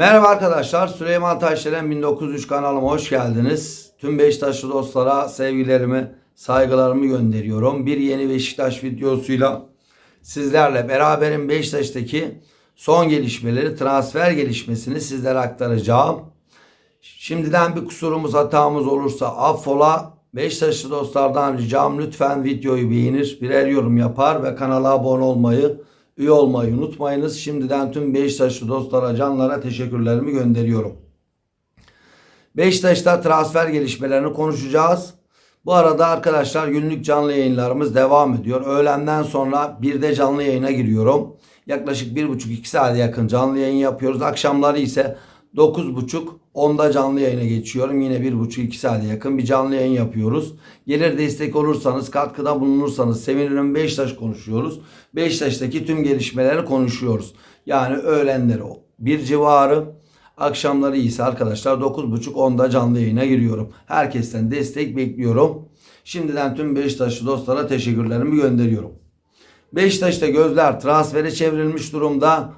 Merhaba arkadaşlar. Süleyman Taşdelen 1903 kanalıma hoş geldiniz. Tüm Beşiktaşlı dostlara sevgilerimi, saygılarımı gönderiyorum. Bir yeni Beşiktaş videosuyla sizlerle beraberim Beşiktaş'taki son gelişmeleri, transfer gelişmesini sizlere aktaracağım. Şimdiden bir kusurumuz hatamız olursa affola. Beşiktaşlı dostlardan ricam lütfen videoyu beğenir, birer yorum yapar ve kanala abone olmayı, üye olmayı unutmayınız. Şimdiden tüm Beşiktaşlı dostlara, canlara teşekkürlerimi gönderiyorum. Beşiktaş'ta transfer gelişmelerini konuşacağız. Bu arada arkadaşlar günlük canlı yayınlarımız devam ediyor. Öğlenden sonra bir de canlı yayına giriyorum. Yaklaşık 1,5-2 saate yakın canlı yayın yapıyoruz. Akşamları ise 9.30-10'da canlı yayına geçiyorum. Yine 1.5-2 saate yakın bir canlı yayın yapıyoruz. Gelir destek olursanız, katkıda bulunursanız sevinirim. Beşiktaş konuşuyoruz. Beşiktaş'taki tüm gelişmeleri konuşuyoruz. Yani öğlenleri bir civarı, akşamları ise arkadaşlar 9.30-10'da canlı yayına giriyorum. Herkesten destek bekliyorum. Şimdiden tüm Beşiktaşlı dostlara teşekkürlerimi gönderiyorum. Beşiktaş'ta gözler transfere çevrilmiş durumda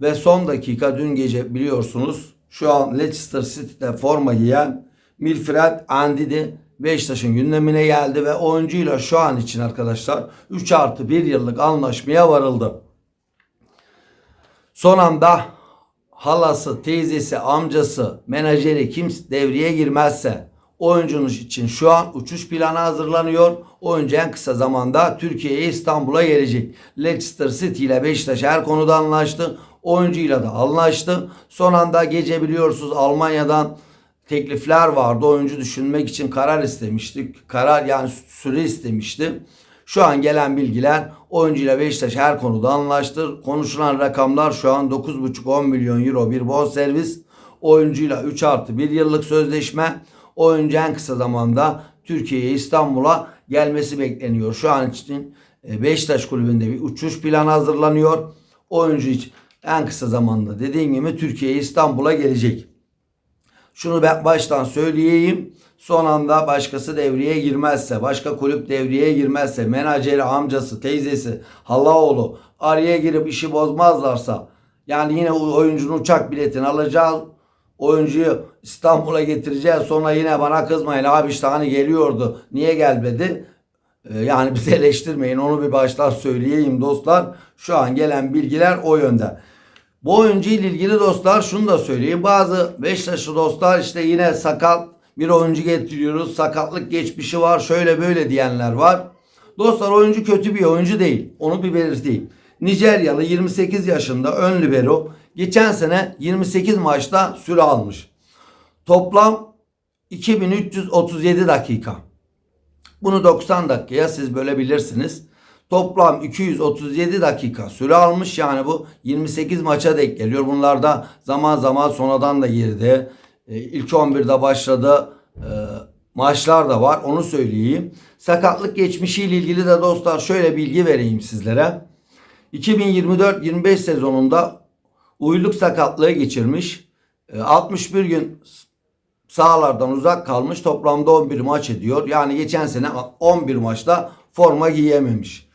ve son dakika dün gece biliyorsunuz şu an Leicester City'de forma giyen Milfred Andidi Beşiktaş'ın gündemine geldi ve oyuncuyla şu an için arkadaşlar 3 artı 1 yıllık anlaşmaya varıldı. Son anda halası, teyzesi, amcası, menajeri kimse devreye girmezse oyuncunun için şu an uçuş planı hazırlanıyor. Oyuncu en kısa zamanda Türkiye'ye İstanbul'a gelecek. Leicester City ile Beşiktaş her konuda anlaştı. Oyuncuyla da anlaştı. Son anda gece biliyorsunuz Almanya'dan teklifler vardı. Oyuncu düşünmek için karar istemiştik. Karar yani süre istemişti. Şu an gelen bilgiler oyuncuyla Beşiktaş her konuda anlaştı. Konuşulan rakamlar şu an 9,5-10 milyon euro bir bonservis. Oyuncuyla 3 artı 1 yıllık sözleşme. Oyuncu en kısa zamanda Türkiye'ye İstanbul'a gelmesi bekleniyor. Şu an için e, Beşiktaş kulübünde bir uçuş planı hazırlanıyor. Oyuncu için en kısa zamanda dediğim gibi Türkiye'ye İstanbul'a gelecek. Şunu ben baştan söyleyeyim. Son anda başkası devreye girmezse, başka kulüp devreye girmezse, menajeri, amcası, teyzesi, halaoğlu araya girip işi bozmazlarsa yani yine oyuncunun uçak biletini alacağız. Oyuncuyu İstanbul'a getireceğiz. Sonra yine bana kızmayın abi işte hani geliyordu. Niye gelmedi? Ee, Yani bizi eleştirmeyin. Onu bir baştan söyleyeyim dostlar. Şu an gelen bilgiler o yönde. Bu oyuncu ile ilgili dostlar şunu da söyleyeyim. Bazı Beşiktaşlı dostlar işte yine sakat bir oyuncu getiriyoruz. Sakatlık geçmişi var. Şöyle böyle diyenler var. Dostlar oyuncu kötü bir oyuncu değil. Onu bir belirteyim. Nijeryalı 28 yaşında ön libero. Geçen sene 28 maçta süre almış. Toplam 2337 dakika. Bunu 90 dakikaya siz bölebilirsiniz. Toplam 237 dakika süre almış. Yani bu 28 maça denk geliyor. Bunlarda zaman zaman sonradan da girdi. E, ilk 11'de başladı. E, maçlar da var. Onu söyleyeyim. Sakatlık geçmişiyle ilgili de dostlar şöyle bilgi vereyim sizlere. 2024-25 sezonunda uyluk sakatlığı geçirmiş. E, 61 gün sahalardan uzak kalmış. Toplamda 11 maç ediyor. Yani geçen sene 11 maçta forma giyememiş.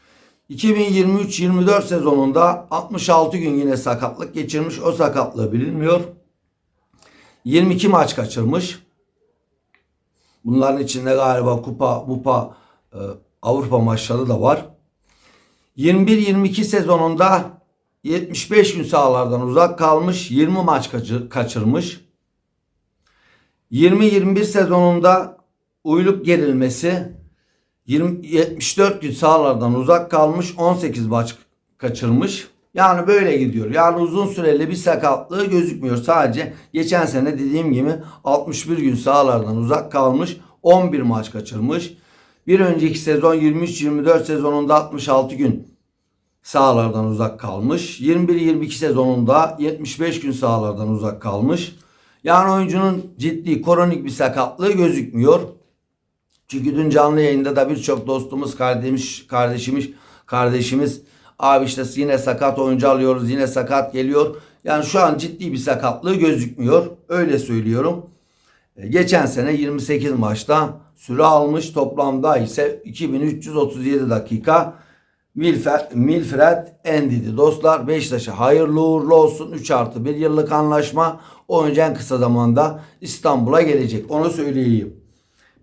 2023-24 sezonunda 66 gün yine sakatlık geçirmiş. O sakatlığı bilinmiyor. 22 maç kaçırmış. Bunların içinde galiba kupa, mupa, e, Avrupa maçları da var. 21-22 sezonunda 75 gün sahalardan uzak kalmış. 20 maç kaçır, kaçırmış. 20-21 sezonunda uyluk gerilmesi 20, 74 gün sahalardan uzak kalmış 18 maç kaçırmış. Yani böyle gidiyor. Yani uzun süreli bir sakatlığı gözükmüyor. Sadece geçen sene dediğim gibi 61 gün sahalardan uzak kalmış 11 maç kaçırmış. Bir önceki sezon 23-24 sezonunda 66 gün sahalardan uzak kalmış. 21-22 sezonunda 75 gün sahalardan uzak kalmış. Yani oyuncunun ciddi kronik bir sakatlığı gözükmüyor. Çünkü dün canlı yayında da birçok dostumuz, kardeşimiz, kardeşimiz, kardeşimiz abi işte yine sakat oyuncu alıyoruz, yine sakat geliyor. Yani şu an ciddi bir sakatlığı gözükmüyor. Öyle söylüyorum. E, Geçen sene 28 maçta süre almış. Toplamda ise 2337 dakika Milfred, Milfred Endidi. Dostlar Beşiktaş'a hayırlı uğurlu olsun. 3 artı 1 yıllık anlaşma. Oyuncu en kısa zamanda İstanbul'a gelecek. Onu söyleyeyim.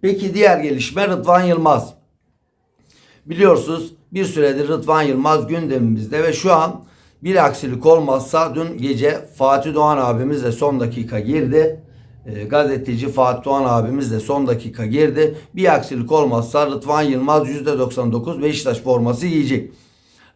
Peki diğer gelişme Rıdvan Yılmaz. Biliyorsunuz bir süredir Rıdvan Yılmaz gündemimizde ve şu an bir aksilik olmazsa dün gece Fatih Doğan abimiz de son dakika girdi. E, gazeteci Fatih Doğan abimiz de son dakika girdi. Bir aksilik olmazsa Rıdvan Yılmaz %99 Beşiktaş forması giyecek.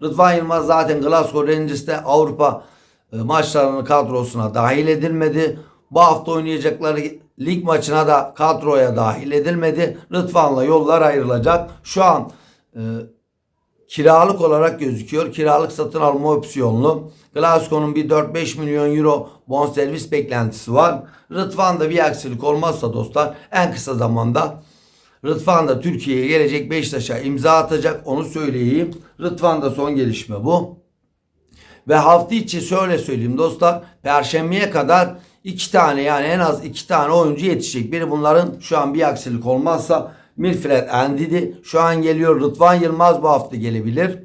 Rıdvan Yılmaz zaten Glasgow Rangers'te Avrupa e, maçlarının kadrosuna dahil edilmedi. Bu hafta oynayacakları lig maçına da kadroya dahil edilmedi. Rıdvan'la yollar ayrılacak. Şu an e, kiralık olarak gözüküyor. Kiralık satın alma opsiyonlu. Glasgow'un bir 4-5 milyon euro bonservis beklentisi var. Rıdvan'da bir aksilik olmazsa dostlar en kısa zamanda Rıdvan da Türkiye'ye gelecek Beşiktaş'a imza atacak onu söyleyeyim. Rıdvan'da son gelişme bu. Ve hafta içi şöyle söyleyeyim dostlar. Perşembeye kadar iki tane yani en az iki tane oyuncu yetişecek. Biri bunların şu an bir aksilik olmazsa Milfred Endidi şu an geliyor. Rıdvan Yılmaz bu hafta gelebilir.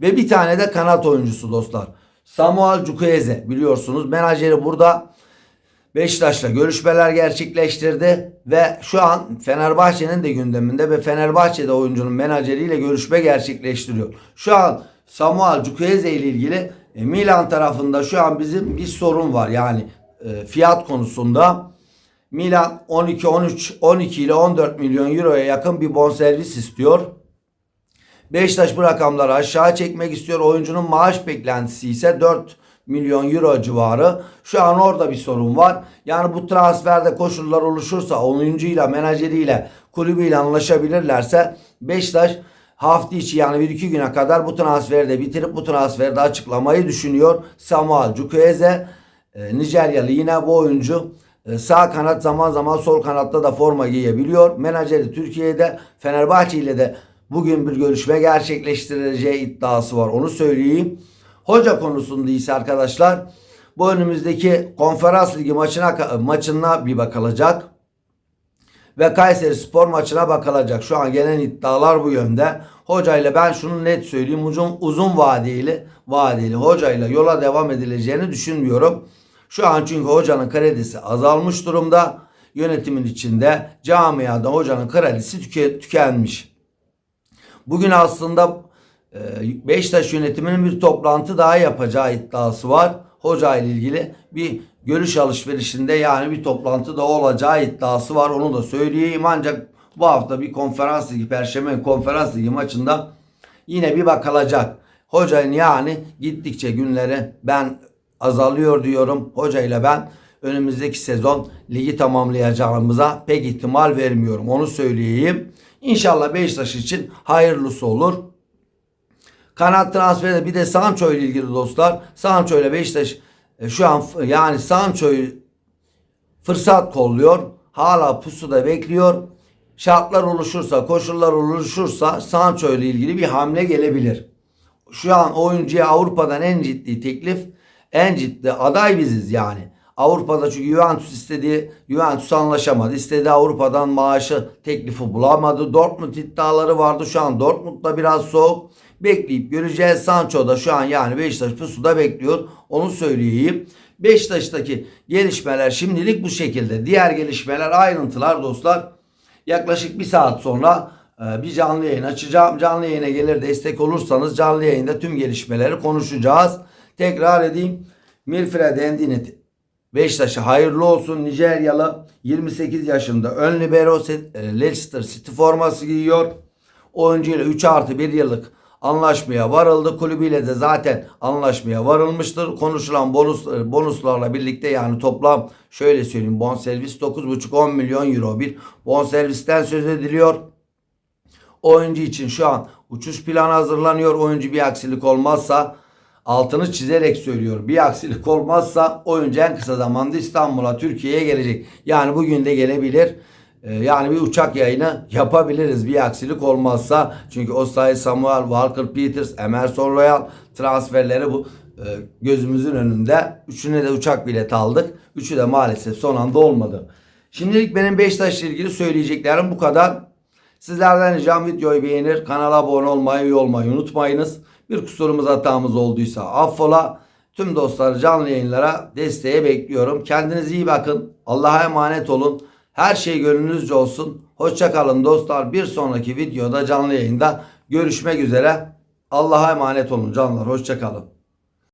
Ve bir tane de kanat oyuncusu dostlar. Samuel Cukweze biliyorsunuz. Menajeri burada Beşiktaş'la görüşmeler gerçekleştirdi ve şu an Fenerbahçe'nin de gündeminde ve Fenerbahçe'de oyuncunun menajeriyle görüşme gerçekleştiriyor. Şu an Samuel Cukweze ile ilgili e, Milan tarafında şu an bizim bir sorun var. Yani e, fiyat konusunda Milan 12 13 12 ile 14 milyon euroya yakın bir bonservis istiyor. Beşiktaş bu rakamları aşağı çekmek istiyor. Oyuncunun maaş beklentisi ise 4 milyon euro civarı. Şu an orada bir sorun var. Yani bu transferde koşullar oluşursa oyuncuyla, menajeriyle, kulübüyle anlaşabilirlerse Beşiktaş hafta içi yani bir iki güne kadar bu transferi de bitirip bu transferi de açıklamayı düşünüyor. Samuel Cukweze e, Nijeryalı yine bu oyuncu e, sağ kanat zaman zaman sol kanatta da forma giyebiliyor. Menajeri Türkiye'de Fenerbahçe ile de bugün bir görüşme gerçekleştirileceği iddiası var. Onu söyleyeyim. Hoca konusunda ise arkadaşlar bu önümüzdeki konferans ligi maçına maçına bir bakılacak. Ve Kayseri Spor maçına bakılacak. Şu an gelen iddialar bu yönde. Hoca ile ben şunu net söyleyeyim. Uzun, uzun vadeli, vadeli hocayla yola devam edileceğini düşünmüyorum. Şu an çünkü hocanın kredisi azalmış durumda. Yönetimin içinde camiada hocanın kredisi tüke, tükenmiş. Bugün aslında e, Beşiktaş yönetiminin bir toplantı daha yapacağı iddiası var. Hoca ile ilgili bir görüş alışverişinde yani bir toplantı da olacağı iddiası var. Onu da söyleyeyim. Ancak bu hafta bir konferans ligi, perşembe konferans ligi maçında yine bir bakılacak. Hocanın yani gittikçe günleri ben azalıyor diyorum. Hoca ile ben önümüzdeki sezon ligi tamamlayacağımıza pek ihtimal vermiyorum. Onu söyleyeyim. İnşallah Beşiktaş için hayırlısı olur. Kanat transferi bir de Sancho ile ilgili dostlar. Sancho ile Beşiktaş e, şu an yani Sancho'yu fırsat kolluyor. Hala pusuda bekliyor. Şartlar oluşursa, koşullar oluşursa Sancho ile ilgili bir hamle gelebilir. Şu an oyuncuya Avrupa'dan en ciddi teklif, en ciddi aday biziz yani. Avrupa'da çünkü Juventus istediği Juventus anlaşamadı. İstediği Avrupa'dan maaşı teklifi bulamadı. Dortmund iddiaları vardı. Şu an Dortmund'da biraz soğuk. Bekleyip göreceğiz. Sancho da şu an yani Beşiktaş pusuda bekliyor. Onu söyleyeyim. Beşiktaş'taki gelişmeler şimdilik bu şekilde. Diğer gelişmeler ayrıntılar dostlar. Yaklaşık bir saat sonra e, bir canlı yayın açacağım. Canlı yayına gelir destek olursanız canlı yayında tüm gelişmeleri konuşacağız. Tekrar edeyim. Milfred Endini Beşiktaş'a hayırlı olsun. Nijeryalı 28 yaşında ön libero e, Leicester City forması giyiyor. Oyuncuyla 3 artı 1 yıllık anlaşmaya varıldı. Kulübüyle de zaten anlaşmaya varılmıştır. Konuşulan bonus e, bonuslarla birlikte yani toplam şöyle söyleyeyim bonservis 9,5-10 milyon euro bir bonservisten söz ediliyor. Oyuncu için şu an uçuş planı hazırlanıyor. Oyuncu bir aksilik olmazsa altını çizerek söylüyor. Bir aksilik olmazsa oyuncu en kısa zamanda İstanbul'a Türkiye'ye gelecek. Yani bugün de gelebilir. Ee, yani bir uçak yayını yapabiliriz bir aksilik olmazsa. Çünkü Osay Samuel, Walker Peters, Emerson Royal transferleri bu e, gözümüzün önünde. Üçüne de uçak bileti aldık. Üçü de maalesef son anda olmadı. Şimdilik benim Beşiktaş'la ilgili söyleyeceklerim bu kadar. Sizlerden ricam videoyu beğenir, kanala abone olmayı, üye olmayı unutmayınız. Bir kusurumuz hatamız olduysa affola. Tüm dostları canlı yayınlara desteğe bekliyorum. Kendinize iyi bakın. Allah'a emanet olun. Her şey gönlünüzce olsun. Hoşça kalın dostlar. Bir sonraki videoda canlı yayında görüşmek üzere. Allah'a emanet olun canlar. Hoşça kalın.